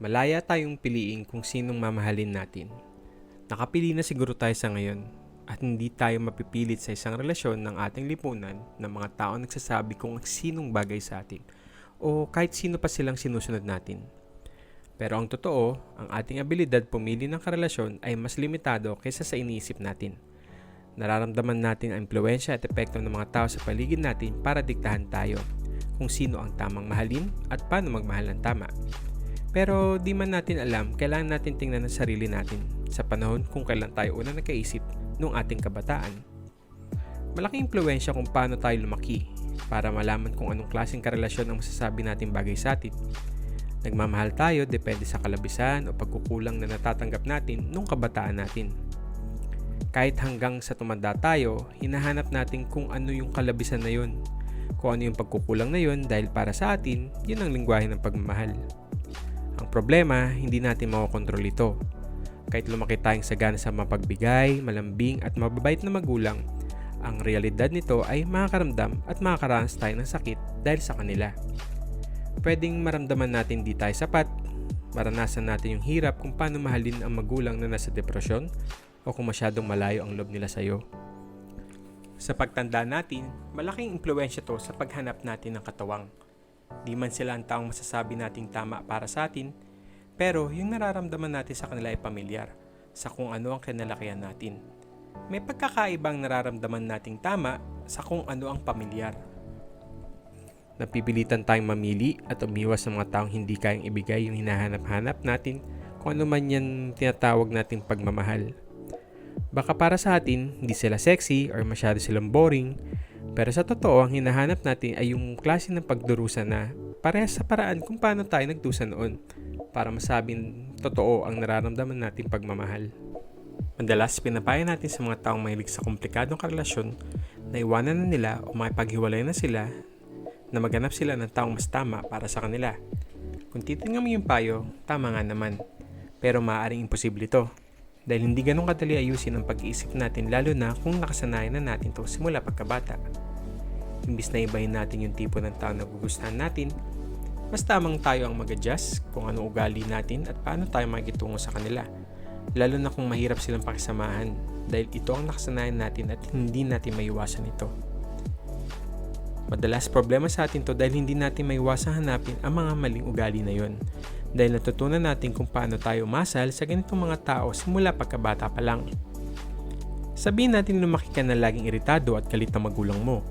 Malaya tayong piliin kung sinong mamahalin natin. Nakapili na siguro tayo sa ngayon at hindi tayo mapipilit sa isang relasyon ng ating lipunan ng mga tao nagsasabi kung sinong bagay sa atin o kahit sino pa silang sinusunod natin. Pero ang totoo, ang ating abilidad pumili ng karelasyon ay mas limitado kaysa sa iniisip natin. Nararamdaman natin ang impluensya at epekto ng mga tao sa paligid natin para diktahan tayo kung sino ang tamang mahalin at paano magmahal ng tama. Pero di man natin alam, kailangan natin tingnan ang sarili natin sa panahon kung kailan tayo una nagkaisip nung ating kabataan. Malaking impluensya kung paano tayo lumaki para malaman kung anong klaseng karelasyon ang masasabi natin bagay sa atin. Nagmamahal tayo depende sa kalabisan o pagkukulang na natatanggap natin nung kabataan natin. Kahit hanggang sa tumanda tayo, hinahanap natin kung ano yung kalabisan na yun. Kung ano yung pagkukulang na yun dahil para sa atin, yun ang lingwahe ng pagmamahal. Problema, hindi natin makokontrol ito. Kahit lumaki tayong sagana sa mapagbigay, malambing at mababait na magulang, ang realidad nito ay makakaramdam at makakaranas tayo ng sakit dahil sa kanila. Pwedeng maramdaman natin di tayo sapat, maranasan natin yung hirap kung paano mahalin ang magulang na nasa depresyon o kung masyadong malayo ang loob nila sa'yo. Sa pagtanda natin, malaking impluensya to sa paghanap natin ng katawang. Di man sila ang taong masasabi nating tama para sa atin, pero yung nararamdaman natin sa kanila ay pamilyar sa kung ano ang kinalakihan natin. May pagkakaibang nararamdaman nating tama sa kung ano ang pamilyar. Napipilitan tayong mamili at umiwas sa mga taong hindi kayang ibigay yung hinahanap-hanap natin kung ano man yan tinatawag nating pagmamahal. Baka para sa atin, hindi sila sexy or masyado silang boring, pero sa totoo, ang hinahanap natin ay yung klase ng pagdurusa na parehas sa paraan kung paano tayo nagdusa noon para masabing totoo ang nararamdaman natin pagmamahal. Madalas, pinapaya natin sa mga taong mahilig sa komplikadong karelasyon na iwanan na nila o makipaghiwalay na sila na maganap sila ng taong mas tama para sa kanila. Kung titingnan mo yung payo, tama nga naman. Pero maaaring imposible ito. Dahil hindi ganun kadali ayusin ang pag-iisip natin lalo na kung nakasanayan na natin to simula pagkabata. Imbis na ibahin natin yung tipo ng tao na gugustuhan natin, mas tamang tayo ang mag-adjust kung anong ugali natin at paano tayo makikitungo sa kanila. Lalo na kung mahirap silang pakisamahan dahil ito ang nakasanayan natin at hindi natin maiwasan ito. Madalas problema sa atin to dahil hindi natin maiwasang hanapin ang mga maling ugali na yon. Dahil natutunan natin kung paano tayo masal sa ganitong mga tao simula pagkabata pa lang. Sabihin natin lumaki ka na laging iritado at galit na magulang mo.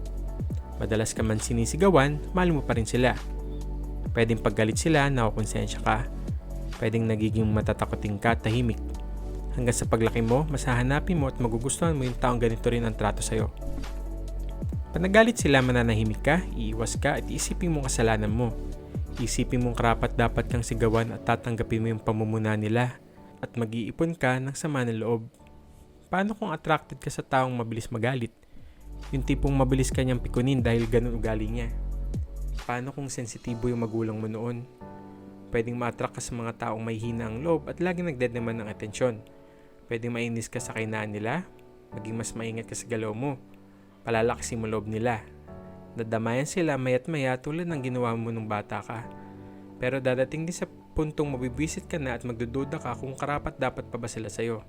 Madalas ka man sinisigawan, mahal mo pa rin sila. Pwedeng paggalit sila, nakukonsensya ka. Pwedeng nagiging matatakoting ka, tahimik. Hanggang sa paglaki mo, masahanapin mo at magugustuhan mo yung taong ganito rin ang trato sa'yo. Pag nagalit sila, mananahimik ka, iiwas ka at isipin mo kasalanan mo. Isipin mong karapat dapat kang sigawan at tatanggapin mo yung pamumuna nila at mag-iipon ka ng sama ng loob. Paano kung attracted ka sa taong mabilis magalit? Yung tipong mabilis kanyang pikunin dahil ganun ugali niya. Paano kung sensitibo yung magulang mo noon? Pwedeng ma-attract ka sa mga taong may hina ang loob at laging nagdedeman ng atensyon. Pwedeng mainis ka sa kainaan nila, maging mas maingat ka sa galaw mo palalakasin mo loob nila. Nadamayan sila mayat maya tulad ng ginawa mo nung bata ka. Pero dadating din sa puntong mabibwisit ka na at magdududa ka kung karapat dapat pa ba sila sa'yo.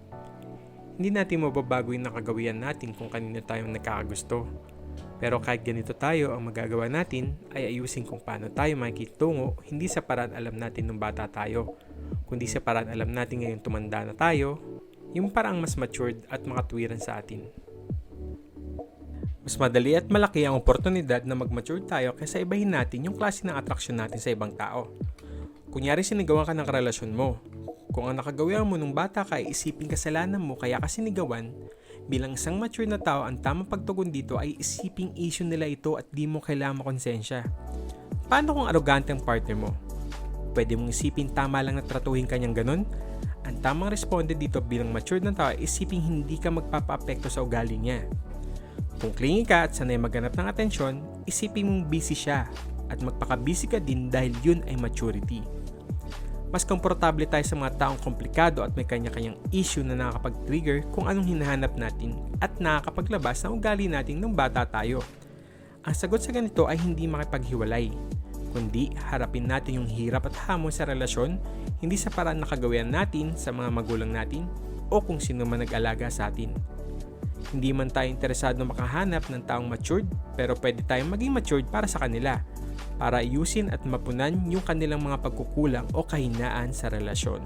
Hindi natin mababago yung nakagawian natin kung kanino tayong nagkakagusto. Pero kahit ganito tayo, ang magagawa natin ay ayusin kung paano tayo makikitungo hindi sa paraan alam natin nung bata tayo, kundi sa paraan alam natin ngayon tumanda na tayo, yung parang mas matured at makatwiran sa atin. Mas madali at malaki ang oportunidad na mag-mature tayo kaysa ibahin natin yung klase ng atraksyon natin sa ibang tao. Kunyari sinigawan ka ng karelasyon mo. Kung ang nakagawian mo nung bata ka ay isipin kasalanan mo kaya ka sinigawan, bilang isang mature na tao, ang tamang pagtugon dito ay isiping issue nila ito at di mo kailangan makonsensya. Paano kung arogante ang partner mo? Pwede mong isipin tama lang na tratuhin kanyang ganun? Ang tamang responde dito bilang mature na tao ay isiping hindi ka magpapa-apekto sa ugali niya. Kung clingy ka at sanay maghanap ng atensyon, isipin mong busy siya at magpaka-busy ka din dahil yun ay maturity. Mas komportable tayo sa mga taong komplikado at may kanya-kanyang issue na nakakapag-trigger kung anong hinahanap natin at nakakapaglabas ng ugali natin nung bata tayo. Ang sagot sa ganito ay hindi makipaghiwalay. kundi harapin natin yung hirap at hamon sa relasyon hindi sa paraan na kagawian natin sa mga magulang natin o kung sino man nag-alaga sa atin. Hindi man tayo interesado makahanap ng taong matured pero pwede tayong maging matured para sa kanila para ayusin at mapunan yung kanilang mga pagkukulang o kahinaan sa relasyon.